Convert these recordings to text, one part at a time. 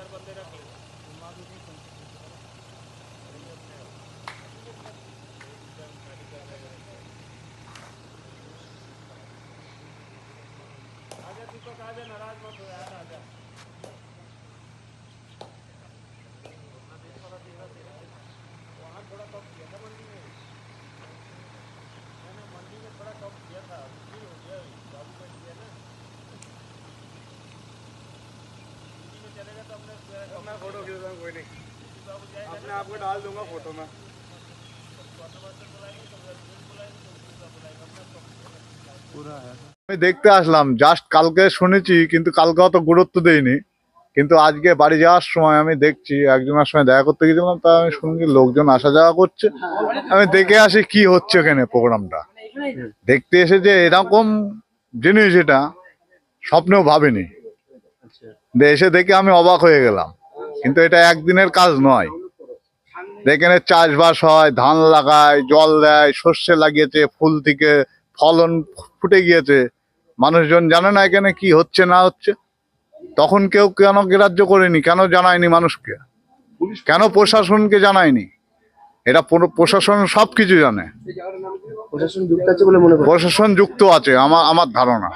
चार बंदे रख लो आजा तो आजा नाराज़ मत हो आजा। मैं फोटो खींच रहा हूँ कोई नहीं अपने आप को डाल दूंगा फोटो में আমি দেখতে আসলাম জাস্ট কালকে শুনেছি কিন্তু কালকে অত গুরুত্ব দেইনি কিন্তু আজকে বাড়ি যাওয়ার সময় আমি দেখছি একজনের সঙ্গে দেখা করতে গেছিলাম তা আমি শুনছি লোকজন আসা যাওয়া করছে আমি দেখে আসি কি হচ্ছে এখানে প্রোগ্রামটা দেখতে এসে যে এরকম জিনিস এটা স্বপ্নেও ভাবিনি যে এসে দেখে আমি অবাক হয়ে গেলাম। কিন্তু এটা একদিনের কাজ নয়। এখানে চাষবাস হয় ধান লাগায় জল দেয় শস্যে লাগিয়েছে ফুল থেকে ফলন ফুটে গিয়েছে। মানুষজন জানে না এখানে কি হচ্ছে না হচ্ছে। তখন কেউ কেন গ্রাহ্য করেনি কেন জানায়নি মানুষকে? কেন প্রশাসনকে জানায়নি? এটা প্রশাসন সব কিছু জানে। প্রশাসন যুক্ত আছে বলে মনে প্রশাসন যুক্ত আছে আমার আমার ধারণা।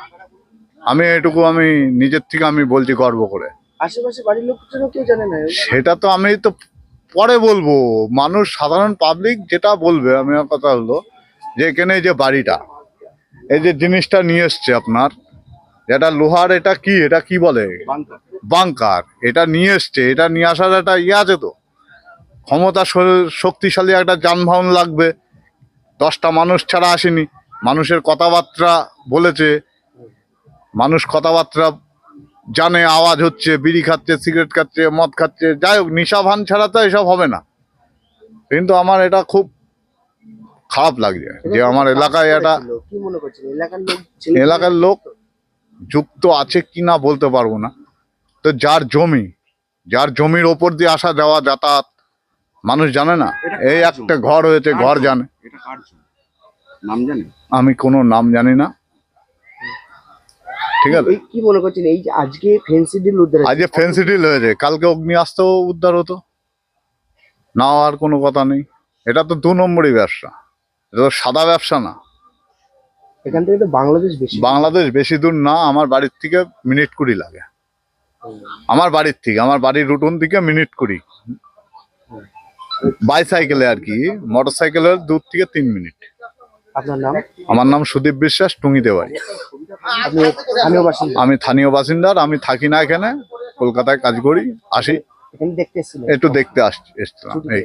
আমি এটুকু আমি নিজের থেকে আমি বলছি গর্ব করে। আশেপাশে বাড়ির লোকজনও কেউ জানে না? সেটা তো আমি তো পরে বলব। মানুষ সাধারণ পাবলিক যেটা বলবে আমি আমার কথা হলো যে এখানে যে বাড়িটা এই যে জিনিসটা নিয়ে এসছে আপনার এটা লোহার এটা কি এটা কি বলে? বাংকার। এটা নিয়ে এসছে এটা নিয়ে আসার একটা ইয়ে আছে তো। ক্ষমতা শক্তিশালী একটা যানবাহন লাগবে। দশটা মানুষ ছাড়া আসেনি। মানুষের কথাবার্তা বলেছে। মানুষ কথাবার্তা জানে আওয়াজ হচ্ছে বিড়ি খাচ্ছে সিগারেট খাচ্ছে মদ খাচ্ছে যাই হোক নিশা ভান ছাড়া তো এসব হবে না। কিন্তু আমার এটা খুব খারাপ লাগছে যে আমার এলাকায় এটা এলাকার লোক যুক্ত? আছে কি না বলতে পারব না। তো যার জমি যার জমির ওপর দিয়ে আসা যাওয়া যাতায়াত মানুষ জানে না। এই একটা ঘর হয়েছে ঘর জানে। আমি কোনো নাম জানি না। ঠিক আছে। এই কি মনে করছেন এই যে আজকে ফেন্সি ডিল উদ্ধার আজকে ফেন্সি ডিল হয়েছে। কালকে অগ্নি আসতেও উদ্ধার হতো। না আর কোনো কথা নেই। এটা তো দু নম্বরই ব্যবসা। এটা তো সাদা ব্যবসা না। এখান থেকে তো বাংলাদেশ বেশি। বাংলাদেশ বেশি দূর না আমার বাড়ির থেকে মিনিট কুড়ি লাগে। আমার বাড়ির থেকে আমার বাড়ির রুটন থেকে মিনিট কুড়ি। বাইসাইকেলে আর কি মোটর সাইকেলের দূর থেকে তিন মিনিট। আপনার নাম? আমার নাম সুদীপ বিশ্বাস টুঙ্গিতে বাড়ি। আপনি স্থানীয় বাসিন্দা? আমি স্থানীয় বাসিন্দার আমি থাকি না এখানে কলকাতায় কাজ করি আসি। এখানে দেখতে এসেছিলেন? একটু দেখতে আসছি এসছিলাম এই।